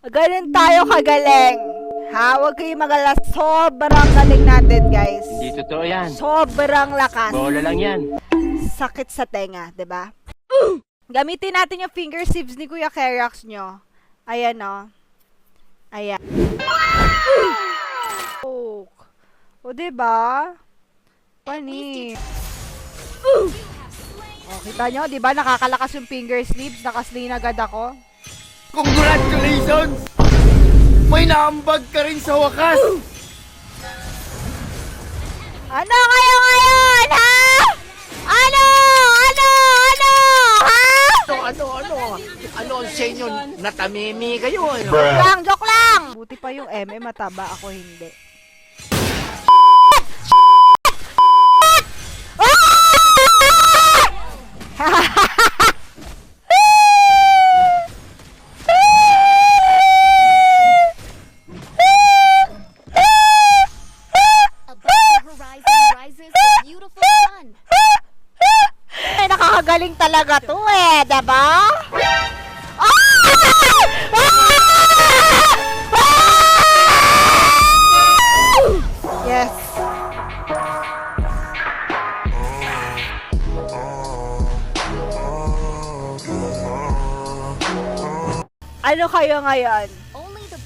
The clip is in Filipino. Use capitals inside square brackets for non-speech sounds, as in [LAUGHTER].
Ganun tayo kagaling. Ha? Huwag kayong magala. Sobrang galing natin, guys. Hindi totoo yan. Sobrang lakas. Bola lang yan. Sakit sa tenga, 'di ba? [GASPS] Gamitin natin yung finger sieves ni Kuya Kerax nyo. Ayan, [GASPS] o. Ayan. Oh. O, diba? Pani. O, kita nyo, diba? Nakakalakas yung finger sleeves. Nakasling agad ako. Congratulations! May naambag ka rin sa wakas! Ano kayo ngayon, ha? Ano? Ano? Ano? Ha? Ano, ano, ano? Ano ang sa inyo? Natamimi kayo, ano? Joke lang, joke lang! Buti pa yung M, eh, mataba. Ako hindi. Nakakagaling talaga to eh, diba? Ah! Ah! Ah! Yes. Ano kayo ngayon? Only the